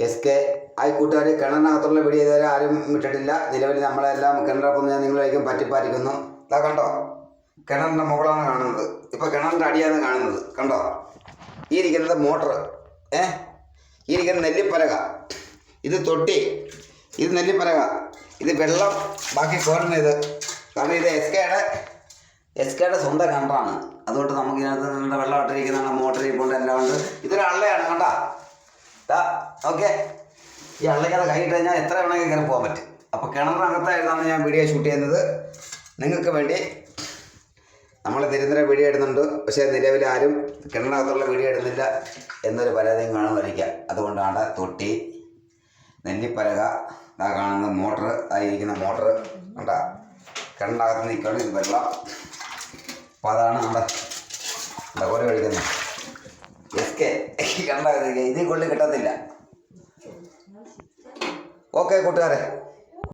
S K. ആയി കൂട്ടുകാർ കിണറിനകത്തുള്ള video ഇതുവരെ ആരും ഇട്ടിട്ടില്ല. നിലവിൽ നമ്മളെല്ലാം കിണറൊപ്പം ഞാൻ നിങ്ങളായിരിക്കും പറ്റിപ്പാറ്റിക്കുന്നു ഇതാ കണ്ടോ? കിണറിന്റെ മുകളാണ് കാണുന്നത്. ഇപ്പോൾ കിണറിന്റെ അടിയാണ് കാണുന്നത്. കണ്ടോ? ഈ ഇരിക്കുന്നത് മോട്ടർ ഏ? ഈ ഇരിക്കുന്ന നെല്ലിപ്പലക ഇത് തൊട്ടി. ഇത് നെല്ലിപ്പലക ഇത് വെള്ളം. ബാക്കി കോരുന്നത് കാരണം ഇത് എസ് കെയുടെ എസ് കെയുടെ സ്വന്തം കിണറാണ്. അതുകൊണ്ട് നമുക്ക് ഇതിനകത്ത് നിങ്ങളുടെ വെള്ളം ഇട്ടിരിക്കുന്ന മോട്ടറിൽ കൊണ്ട് എല്ലാം ഉണ്ട് ഇതൊരു അള്ളയാണ്. കണ്ടാ? ഓക്കെ ഈ അള്ളയ്ക്കകത്ത് കഴിഞ്ഞിട്ട് കഴിഞ്ഞാൽ എത്ര വേണമെങ്കിൽ കയറി പോകാൻ പറ്റും. അപ്പോൾ കിണറിനകത്തായിരുന്നാണ് ഞാൻ വീഡിയോ ഷൂട്ട് ചെയ്യുന്നത്. നിങ്ങൾക്ക് വേണ്ടി നമ്മൾ നിരന്തരം വീഡിയോ ഇടുന്നുണ്ട്. പക്ഷേ നിലവിൽ ആരും കിണറിനകത്തുള്ള വീഡിയോ ഇടുന്നില്ല എന്നൊരു പരാതിയും കാണുമായിരിക്കാം അതുകൊണ്ടാണ് തൊട്ടി നെല്ലിപ്പലക ഇതാ കാണുന്ന മോട്ടർ ആയിരിക്കുന്ന മോട്ടർ കണ്ട? കിണറിനകത്ത് നിൽക്കുകയാണ് ഇത് വെള്ളം. അപ്പോൾ അതാണ് നമ്മുടെ എന്താ ഓരോ കഴിക്കുന്നത്. എസ് കെ കണ്ട ഇതിൽ കൊള്ളി കിട്ടത്തില്ല. ഓക്കെ കൂട്ടുകാരെ.